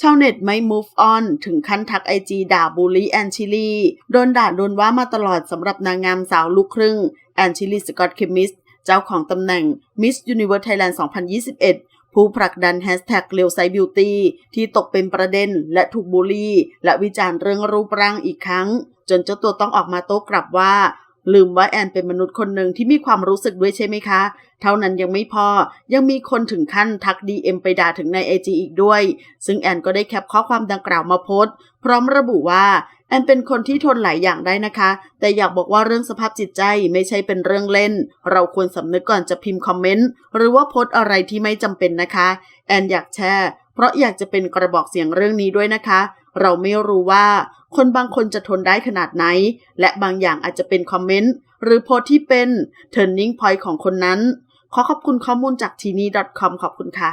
ชาวเน็ตไม่ move on ถึงขั้นทักไอจีด่าบูลลี่แอนชิลีโดนด่าโดนว่ามาตลอดสำหรับนางงามสาวลูกครึ่งแอนชิลีสกอตเคมิสเจ้าของตำแหน่ง Miss Universe Thailand 2021 ผู้ผลักดันแฮชแท็กเลียวไซบิวตี้ที่ตกเป็นประเด็นและถูกบูลลี่ และวิจารณ์เรื่องรูปร่างอีกครั้ง จนเจ้าตัวต้องออกมาโต้กลับว่า ลืมว่าแอนเป็นมนุษย์คนหนึ่งที่มีความรู้สึกด้วยใช่ไหมคะ เท่านั้นยังไม่พอ ยังมีคนถึงขั้นทัก DM ไปด่าถึงใน IG อีกด้วย ซึ่งแอนก็ได้แคปข้อความดังกล่าวมาโพสต์ พร้อมระบุว่า แอนเป็นคนที่ทนหลายอย่างได้นะคะ แต่อยากบอกว่าเรื่องสภาพจิตใจไม่ใช่เป็นเรื่องเล่น เราควรสำนึกก่อนจะพิมพ์คอมเมนต์ หรือว่าโพสต์อะไรที่ไม่จำเป็นนะคะ แอนอยากแชร์เพราะอยากจะเป็นกระบอกเสียงเรื่องนี้ด้วยนะคะ เราไม่รู้ว่าคนบางคนจะทนได้ขนาดไหน และบางอย่างอาจจะเป็นคอมเมนต์หรือโพสที่เป็น turning point ของคนนั้น ขอขอบคุณข้อมูลจากทีนี้ .com ขอบคุณค่ะ